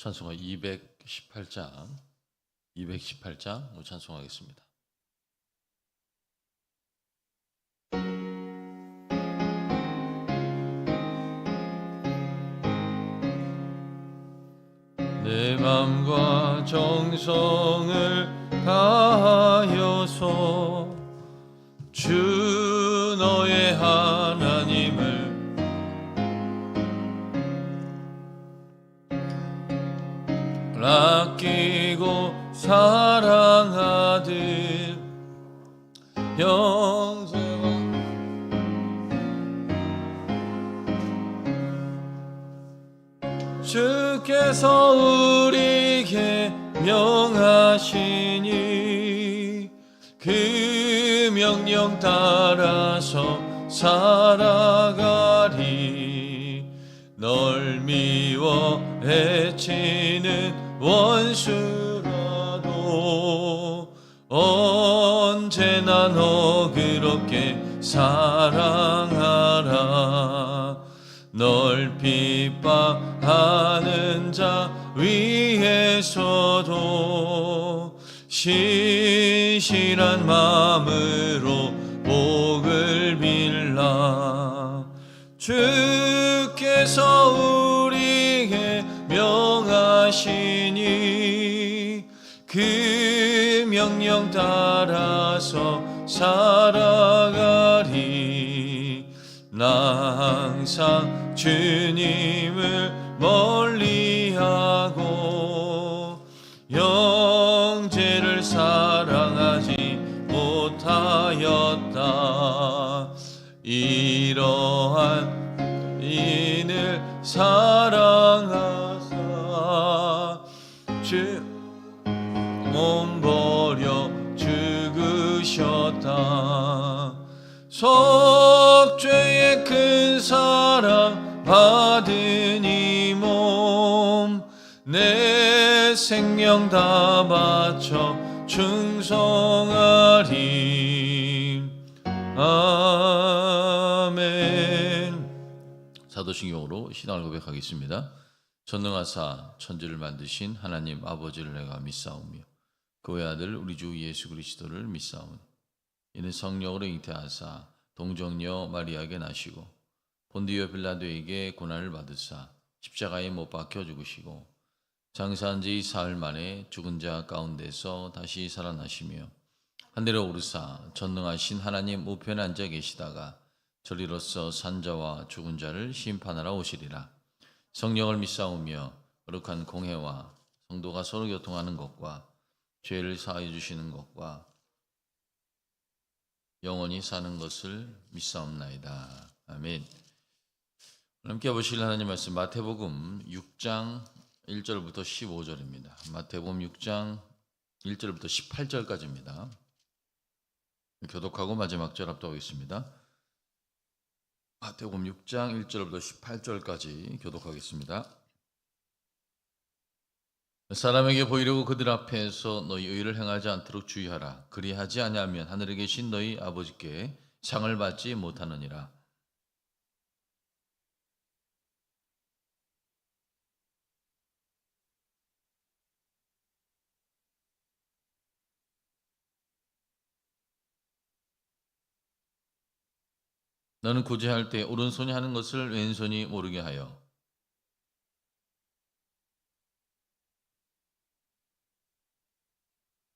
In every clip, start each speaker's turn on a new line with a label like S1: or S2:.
S1: 찬송가 218장 218장 찬송하겠습니다. 내 맘과 정성을 다하여서 아끼고 사랑하듯 형제와 주께서 우리에게 명하시니 그 명령 따라서 살 언제나 너그럽게 사랑하라. 널 핍박하는 자 위에서도 신실한 마음으로 복을 따라서 살아가리. 나 항상 주님을 멀 생명 다 바쳐 충성하리. 아멘. 사도신경으로 신앙을 고백하겠습니다. 전능하사 천지를 만드신 하나님 아버지를 내가 믿사오며 그의 아들 우리 주 예수 그리스도를 믿사오니 이는 성령으로 잉태하사 동정녀 마리아에게 나시고 본디오 빌라도에게 고난을 받으사 십자가에 못 박혀 죽으시고 장사한 지 사흘 만에 죽은 자 가운데서 다시 살아나시며 하늘에 오르사 전능하신 하나님 우편에 앉아 계시다가 저리로서 산자와 죽은 자를 심판하러 오시리라 성령을 믿사오며 거룩한 공회와 성도가 서로 교통하는 것과 죄를 사하여 주시는 것과 영원히 사는 것을 믿사옵나이다. 아멘. 함께 보실 하나님 말씀 마태복음 6장 1절부터 15절입니다. 마태복음 6장 1절부터 18절까지입니다. 교독하고 마지막 절 앞두고있습니다. 마태복음 6장 1절부터 18절까지 교독하겠습니다. 사람에게 보이려고 그들 앞에서 너희 의를 행하지 않도록 주의하라. 그리하지 아니하면 하늘에 계신 너희 아버지께 상을 받지 못하느니라. 너는 구제할 때 오른손이 하는 것을 왼손이 모르게 하여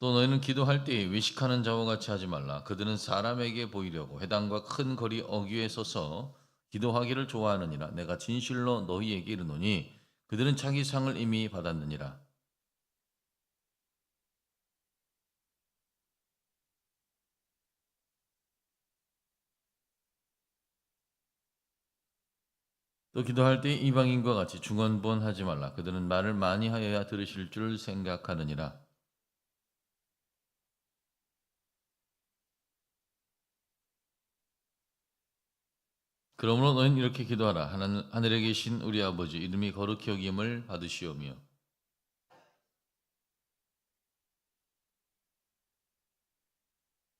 S1: 또 너희는 기도할 때 외식하는 자와 같이 하지 말라. 그들은 사람에게 보이려고 회당과 큰 거리 어귀에 서서 기도하기를 좋아하느니라. 내가 진실로 너희에게 이르노니 그들은 자기 상을 이미 받았느니라. 또 기도할 때 이방인과 같이 중언부언하지 말라. 그들은 말을 많이 하여야 들으실 줄 생각하느니라. 그러므로 너희는 이렇게 기도하라. 하늘에 계신 우리 아버지 이름이 거룩히 여김을 받으시오며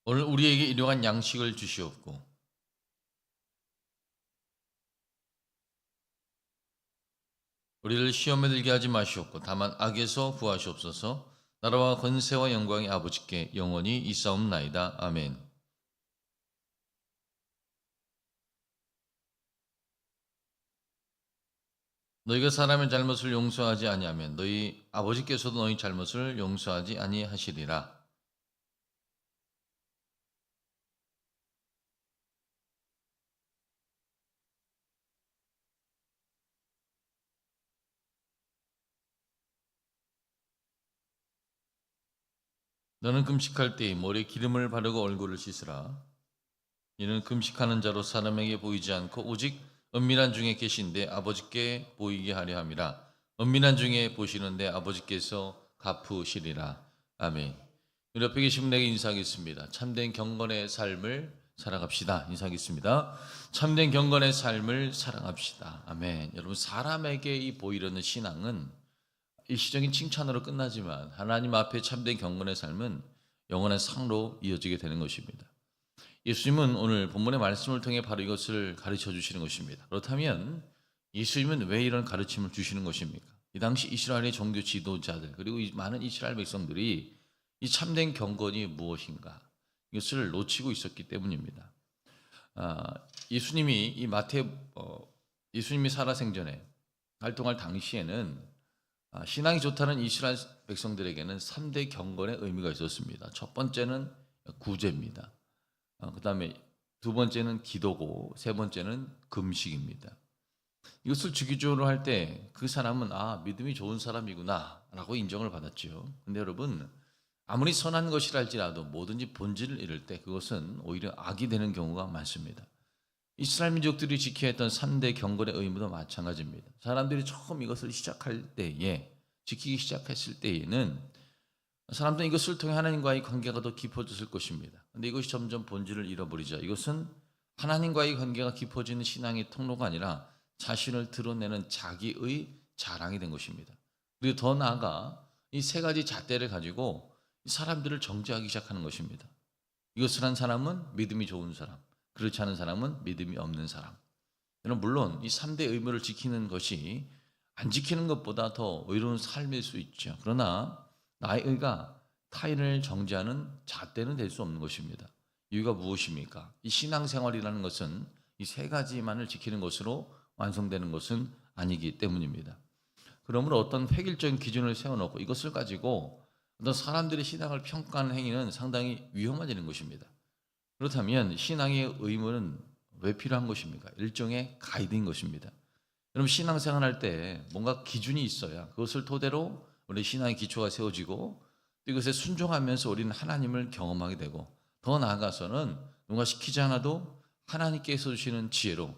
S1: 오늘 우리에게 일용한 양식을 주시옵고 우리를 시험에 들게 하지 마시옵고 다만 악에서 구하시옵소서. 나라와 권세와 영광이 아버지께 영원히 있사옵나이다. 아멘. 너희가 사람의 잘못을 용서하지 아니하면 너희 아버지께서도 너희 잘못을 용서하지 아니하시리라. 너는 금식할 때 머리에 기름을 바르고 얼굴을 씻으라. 이는 금식하는 자로 사람에게 보이지 않고 오직 은밀한 중에 계신데 아버지께 보이게 하려 함이라. 은밀한 중에 보시는데 아버지께서 갚으시리라. 아멘. 옆에 계신 분에게 인사하겠습니다. 참된 경건의 삶을 살아갑시다. 인사하겠습니다. 참된 경건의 삶을 살아갑시다. 아멘. 여러분 사람에게 이 보이려는 신앙은 일시적인 칭찬으로 끝나지만 하나님 앞에 참된 경건의 삶은 영원한 상로 이어지게 되는 것입니다. 예수님은 오늘 본문의 말씀을 통해 바로 이것을 가르쳐 주시는 것입니다. 그렇다면 예수님은 왜 이런 가르침을 주시는 것입니까? 이 당시 이스라엘의 종교 지도자들 그리고 이 많은 이스라엘 백성들이 이 참된 경건이 무엇인가 이것을 놓치고 있었기 때문입니다. 아, 예수님이 이 마태 어, 예수님이 살아생전에 활동할 당시에는 아, 신앙이 좋다는 이스라엘 백성들에게는 3대 경건의 의미가 있었습니다. 첫 번째는 구제입니다. 아, 그 다음에 두 번째는 기도고 세 번째는 금식입니다. 이것을 주기적으로 할 때 그 사람은 아 믿음이 좋은 사람이구나라고 인정을 받았죠. 근데 여러분 아무리 선한 것이라 할지라도 뭐든지 본질을 잃을 때 그것은 오히려 악이 되는 경우가 많습니다. 이스라엘 민족들이 지켜야 했던 3대 경건의 의무도 마찬가지입니다. 사람들이 처음 이것을 시작할 때에 지키기 시작했을 때에는 사람들은 이것을 통해 하나님과의 관계가 더 깊어졌을 것입니다. 근데 이것이 점점 본질을 잃어버리자 이것은 하나님과의 관계가 깊어지는 신앙의 통로가 아니라 자신을 드러내는 자기의 자랑이 된 것입니다. 그리고 더 나아가 이 세 가지 잣대를 가지고 사람들을 정죄하기 시작하는 것입니다. 이것을 한 사람은 믿음이 좋은 사람, 그렇지 않은 사람은 믿음이 없는 사람. 여러분 물론 이 3대 의무를 지키는 것이 안 지키는 것보다 더 의로운 삶일 수 있죠. 그러나 나의 의가 타인을 정죄하는 잣대는 될 수 없는 것입니다. 이유가 무엇입니까? 이 신앙생활이라는 것은 이 세 가지만을 지키는 것으로 완성되는 것은 아니기 때문입니다. 그러므로 어떤 획일적인 기준을 세워놓고 이것을 가지고 어떤 사람들의 신앙을 평가하는 행위는 상당히 위험해지는 것입니다. 그렇다면 신앙의 의무는 왜 필요한 것입니까? 일종의 가이드인 것입니다. 여러분 신앙생활 할때 뭔가 기준이 있어야 그것을 토대로 우리 신앙의 기초가 세워지고 이것에 순종하면서 우리는 하나님을 경험하게 되고 더 나아가서는 누가 시키지 않아도 하나님께서 주시는 지혜로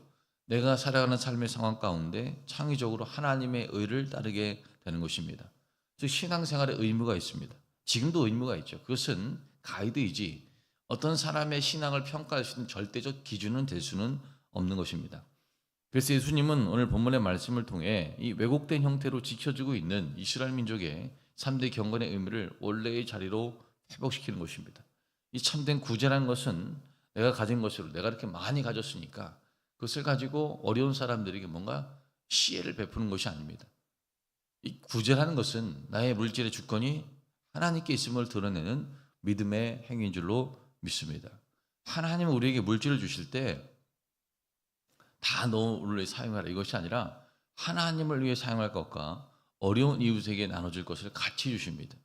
S1: 내가 살아가는 삶의 상황 가운데 창의적으로 하나님의 의를 따르게 되는 것입니다. 즉 신앙생활에 의무가 있습니다. 지금도 의무가 있죠. 그것은 가이드이지 어떤 사람의 신앙을 평가할 수 있는 절대적 기준은 될 수는 없는 것입니다. 그래서 예수님은 오늘 본문의 말씀을 통해 이 왜곡된 형태로 지켜지고 있는 이스라엘 민족의 3대 경건의 의미를 원래의 자리로 회복시키는 것입니다. 이 참된 구제라는 것은 내가 가진 것으로 내가 이렇게 많이 가졌으니까 그것을 가지고 어려운 사람들에게 뭔가 시혜를 베푸는 것이 아닙니다. 이 구제라는 것은 나의 물질의 주권이 하나님께 있음을 드러내는 믿음의 행위인 줄로 믿습니다. 하나님은 우리에게 물질을 주실 때 다 너를 위해 사용하라 이것이 아니라 하나님을 위해 사용할 것과 어려운 이웃에게 나눠줄 것을 같이 주십니다.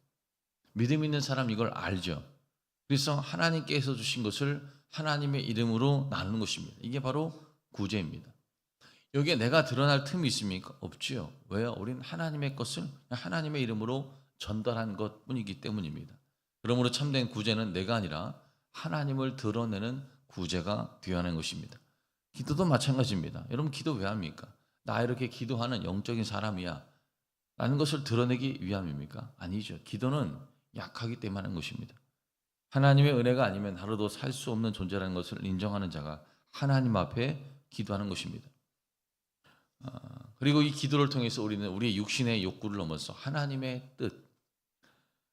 S1: 믿음 있는 사람 이걸 알죠. 그래서 하나님께서 주신 것을 하나님의 이름으로 나누는 것입니다. 이게 바로 구제입니다. 여기에 내가 드러날 틈이 있습니까? 없지요. 왜요? 우리는 하나님의 것을 하나님의 이름으로 전달한 것 뿐이기 때문입니다. 그러므로 참된 구제는 내가 아니라 하나님을 드러내는 구제가 되어야 하는 것입니다. 기도도 마찬가지입니다. 여러분 기도 왜 합니까? 나 이렇게 기도하는 영적인 사람이야. 라는 것을 드러내기 위함입니까? 아니죠. 기도는 약하기 때문에 하는 것입니다. 하나님의 은혜가 아니면 하루도 살 수 없는 존재라는 것을 인정하는 자가 하나님 앞에 기도하는 것입니다. 아, 그리고 이 기도를 통해서 우리는 우리의 육신의 욕구를 넘어서 하나님의 뜻,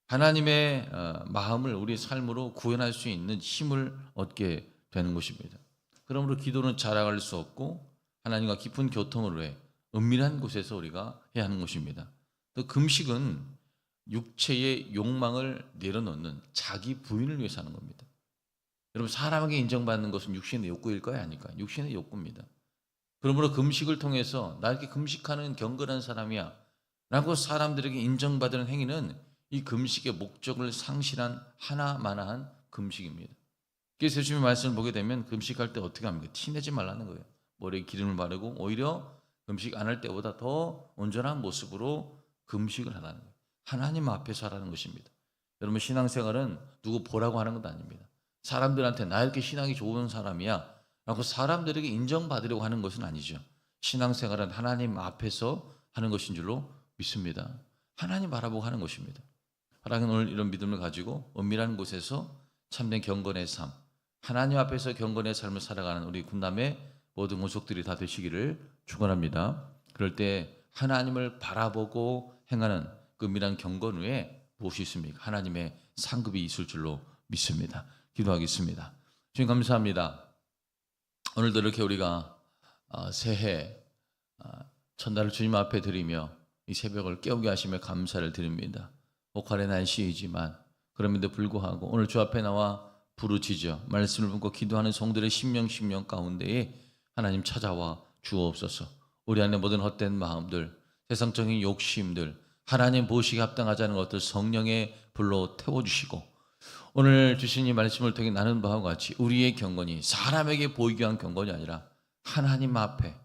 S1: 하나님의 어, 마음을 우리의 삶으로 구현할 수 있는 힘을 얻게 되는 것입니다. 그러므로 기도는 자랑할 수 없고 하나님과 깊은 교통을 해 은밀한 곳에서 우리가 해야 하는 것입니다. 또 금식은 육체의 욕망을 내려놓는 자기 부인을 위해서 하는 겁니다. 여러분 사람에게 인정받는 것은 육신의 욕구일까요? 아닐까요? 육신의 욕구입니다. 그러므로 금식을 통해서 나 이렇게 금식하는 경건한 사람이야 라고 사람들에게 인정받는 행위는 이 금식의 목적을 상실한 하나만한 금식입니다. 그래서 예수님의 말씀을 보게 되면 금식할 때 어떻게 합니까? 티내지 말라는 거예요. 머리에 기름을 바르고 오히려 금식 안 할 때보다 더 온전한 모습으로 금식을 하라는 거예요. 하나님 앞에서 하라는 것입니다. 여러분 신앙생활은 누구 보라고 하는 것도 아닙니다. 사람들한테 나 이렇게 신앙이 좋은 사람이야 라고 사람들에게 인정받으려고 하는 것은 아니죠. 신앙생활은 하나님 앞에서 하는 것인 줄로 믿습니다. 하나님 바라보고 하는 것입니다. 하나님 오늘 이런 믿음을 가지고 은밀한 곳에서 참된 경건의 삶, 하나님 앞에서 경건의 삶을 살아가는 우리 군남의 모든 모속들이 다 되시기를 축원합니다. 그럴 때 하나님을 바라보고 행하는 그 은밀한 경건 후에 무엇이 있습니까? 하나님의 상급이 있을 줄로 믿습니다. 기도하겠습니다. 주님 감사합니다. 오늘도 이렇게 우리가 아, 새해 아, 첫날을 주님 앞에 드리며 이 새벽을 깨우게 하시며 감사를 드립니다. 옥할의 날씨이지만 그럼에도 불구하고 오늘 주 앞에 나와 부르짖어 말씀을 듣고 기도하는 성들의 심령 심령 가운데에 하나님 찾아와 주옵소서. 우리 안에 모든 헛된 마음들, 세상적인 욕심들, 하나님 보시기 합당하지 않은 것들 성령의 불로 태워주시고 오늘 주신 이 말씀을 통해 나눈 바와 같이 우리의 경건이 사람에게 보이기 위한 경건이 아니라 하나님 앞에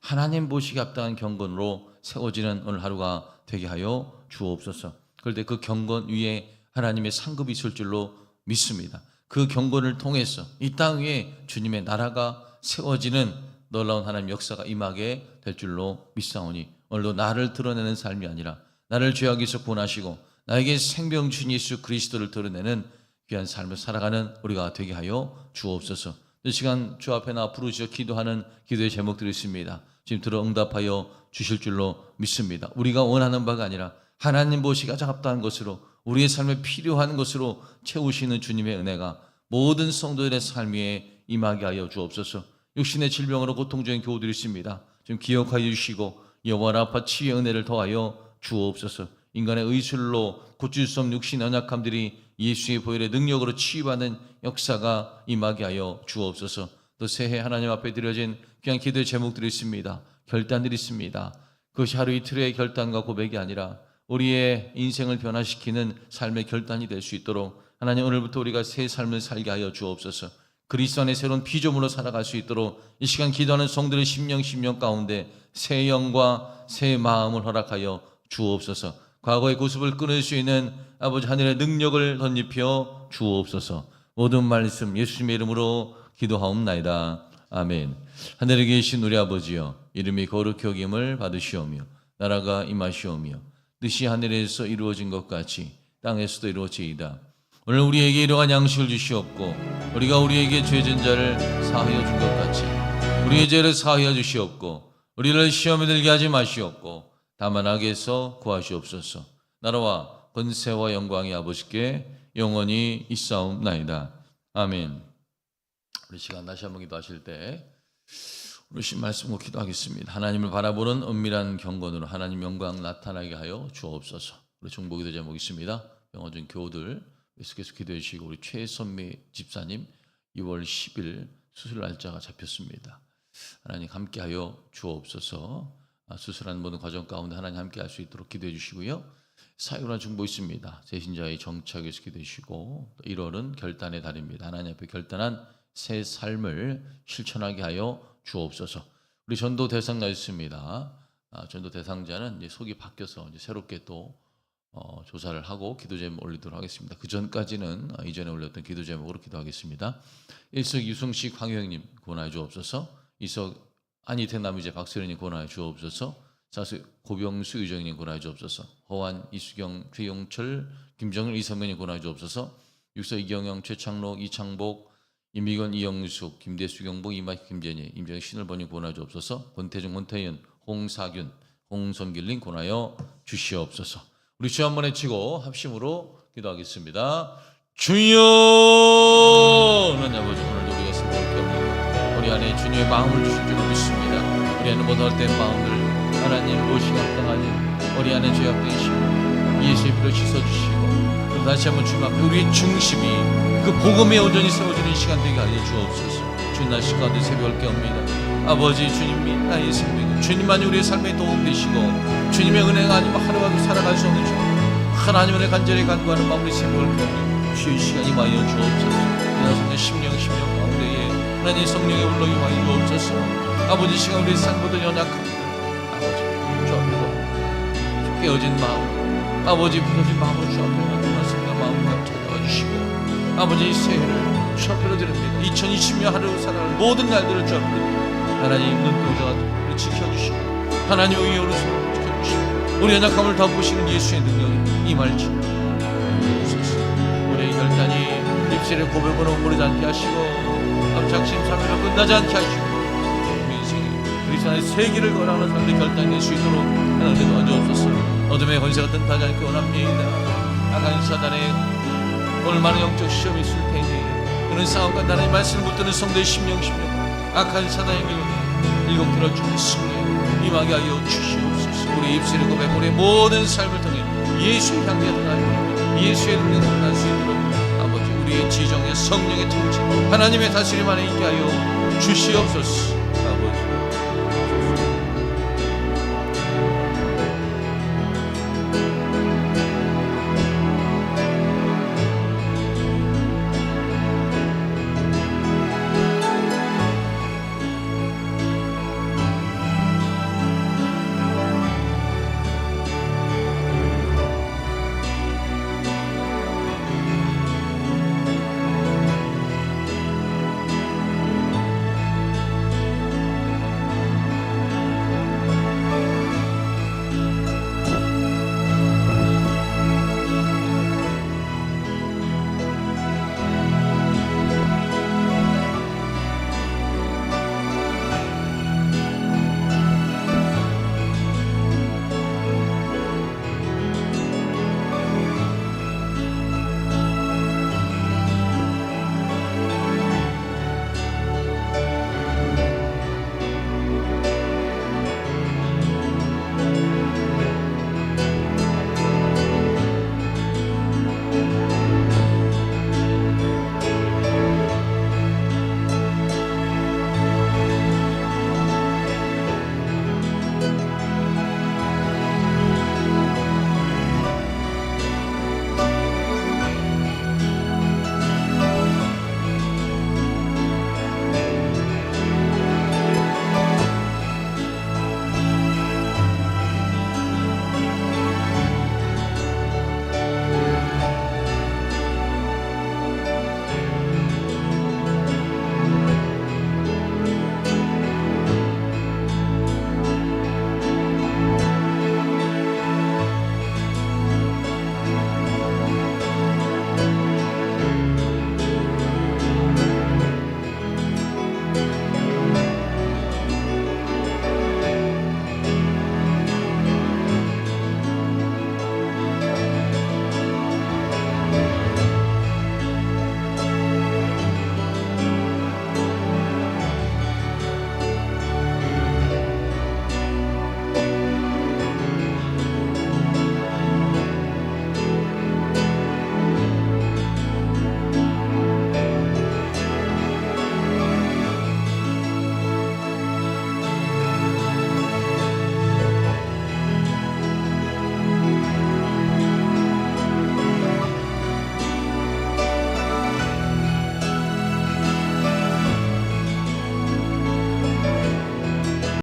S1: 하나님 보시기 합당한 경건으로 세워지는 오늘 하루가 되게 하여 주옵소서. 그런데 그 경건 위에 하나님의 상급이 있을 줄로 믿습니다. 그 경건을 통해서 이 땅 위에 주님의 나라가 세워지는 놀라운 하나님 역사가 임하게 될 줄로 믿사오니 오늘도 나를 드러내는 삶이 아니라 나를 죄악에서 구원하시고 나에게 생명 준 예수 그리스도를 드러내는 귀한 삶을 살아가는 우리가 되게 하여 주옵소서. 이 시간 주 앞에 나 부르짖어 기도하는 기도의 제목들이 있습니다. 지금 들어 응답하여 주실 줄로 믿습니다. 우리가 원하는 바가 아니라 하나님 보시기 가장 합당한 것으로 우리의 삶에 필요한 것으로 채우시는 주님의 은혜가 모든 성도들의 삶 위에 임하게 하여 주옵소서. 육신의 질병으로 고통 중인 교우들이 있습니다. 좀 기억하여 주시고 여호와 아파 치유의 은혜를 더하여 주옵소서. 인간의 의술로 고칠 수 없는 육신 연약함들이 예수의 보혈의 능력으로 치유받는 역사가 임하게 하여 주옵소서. 또 새해 하나님 앞에 드려진 귀한 기도의 제목들이 있습니다. 결단들이 있습니다. 그것이 하루 이틀의 결단과 고백이 아니라 우리의 인생을 변화시키는 삶의 결단이 될 수 있도록 하나님 오늘부터 우리가 새 삶을 살게 하여 주옵소서. 그리스도 안에 새로운 피조물로 살아갈 수 있도록 이 시간 기도하는 성들의 심령 심령 가운데 새 영과 새 마음을 허락하여 주옵소서. 과거의 구습을 끊을 수 있는 아버지 하늘의 능력을 덧입혀 주옵소서. 모든 말씀 예수님의 이름으로 기도하옵나이다. 아멘. 하늘에 계신 우리 아버지여 이름이 거룩히 여김을 받으시오며 나라가 임하시오며 뜻이 하늘에서 이루어진 것 같이 땅에서도 이루어지이다. 오늘 우리에게 이러한 양식을 주시옵고 우리가 우리에게 죄진 자를 사하여 준 것 같이 우리의 죄를 사하여 주시옵고 우리를 시험에 들게 하지 마시옵고 다만 악에서 구하시옵소서. 나라와 권세와 영광이 아버지께 영원히 있사옵나이다. 아멘. 우리 시간 다시 한번 기도하실 때 우리 신 말씀으로 기도하겠습니다. 하나님을 바라보는 은밀한 경건으로 하나님 영광 나타나게 하여 주옵소서. 우리 중보기도 제목 있습니다. 영어 중 교우들 계속해서 기도해 주시고 우리 최선미 집사님 2월 10일 수술 날짜가 잡혔습니다. 하나님 함께하여 주옵소서. 아, 수술하는 모든 과정 가운데 하나님 함께할 수 있도록 기도해 주시고요. 사유란 중보 있습니다. 제신자의 정착에서 기도해 주시고 1월은 결단의 달입니다. 하나님 앞에 결단한 새 삶을 실천하게 하여 주옵소서. 우리 전도 대상자 있습니다. 아, 전도 대상자는 이제 속이 바뀌어서 이제 새롭게 또 어, 조사를 하고 기도 제목 올리도록 하겠습니다. 그 전까지는 어, 이전에 올렸던 기도 제목으로 기도하겠습니다. 일석 유승식 황효영님 구원하여 주옵소서. 이석 안희태 남이제 박세련님 구원하여 주옵소서. 사수 고병수 유정님 구원하여 주옵소서. 허완 이수경 최용철 김정일 이선명님 구원하여 주옵소서. 육서 이경영 최창로 이창복 임미건 이영숙 김대수 경복 이마희 김재니 임정희 신을번님 구원하여 주옵소서. 권태중 권태현 홍사균 홍성길님 구원하여 주시옵소서. 우리 주 한번 외치고 합심으로 기도하겠습니다. 주여! 하나님 아버지 오늘도 우리가 생각해 옵니다. 우리 안에 주님의 마음을 주실 줄 믿습니다. 우리 안에 모든 헛된 마음들 하나님 무엇이 감당하니 우리 안에 죄악되시고 예수의 피로 씻어주시고 다시 한번 주님 앞에 우리의 중심이 그 복음의 온전히 세워지는 시간 되게 하여 주옵소서. 주님 날 시가운데 새벽을 깨웁니다 아버지 주님이 나의 생명 주님만이 우리의 삶에 도움되시고 주님의 은혜가 아니면 하루라도 살아갈 수 없는 주 하나님 은혜 간절히 간구하는 마음으로 새벽을 깨우니 주의 시간이 많이 주옵소서. 나성의 심령 심령 가운데에 하나님 성령의 울렁이 많이 주옵소서. 아버지 이 시간 우리 삶보다 연약합니다. 아버지 주 앞에서 깨어진 마음 아버지 부서진 마음으로 주 앞에 나타났습니다 마음과 찾아와 주시고 아버지 이 새해를 주 앞으로 드립니다. 2020년 하루 살아갈 모든 날들을 주 앞으로 드립니다 하나님 눈동자가 우리 지켜주시고 하나님 의의 오른손으로 지켜주시고 우리 연약함을 덮으시는 예수의 능력이 임할지 우리의 결단이 입술의 고백으로 무르지 않게 하시고 앞작심 삶으로 끝나지 않게 하시고 우리 인생에 그리스도 안에 세기를 걸어가는 삶의 결단이 될 수 있도록 하나님 도와주옵소서. 어둠의 권세가 뜬타지 않게 원합니다. 악한 사단의 오늘 많은 영적 시험이 있을 테니 그런 상황과 나의 말씀을 붙드는 성도의 심령 심령 악한 사단에게 일곱 들어주는 승리 임하게 하여 주시옵소서. 우리 입술의 고백 우리의 모든 삶을 통해 예수의 향기가 나요 예수의 능력을 날수 있도록 아버지 우리의 지정의 성령의 통치 하나님의 다스림 안에 있게 하여 주시옵소서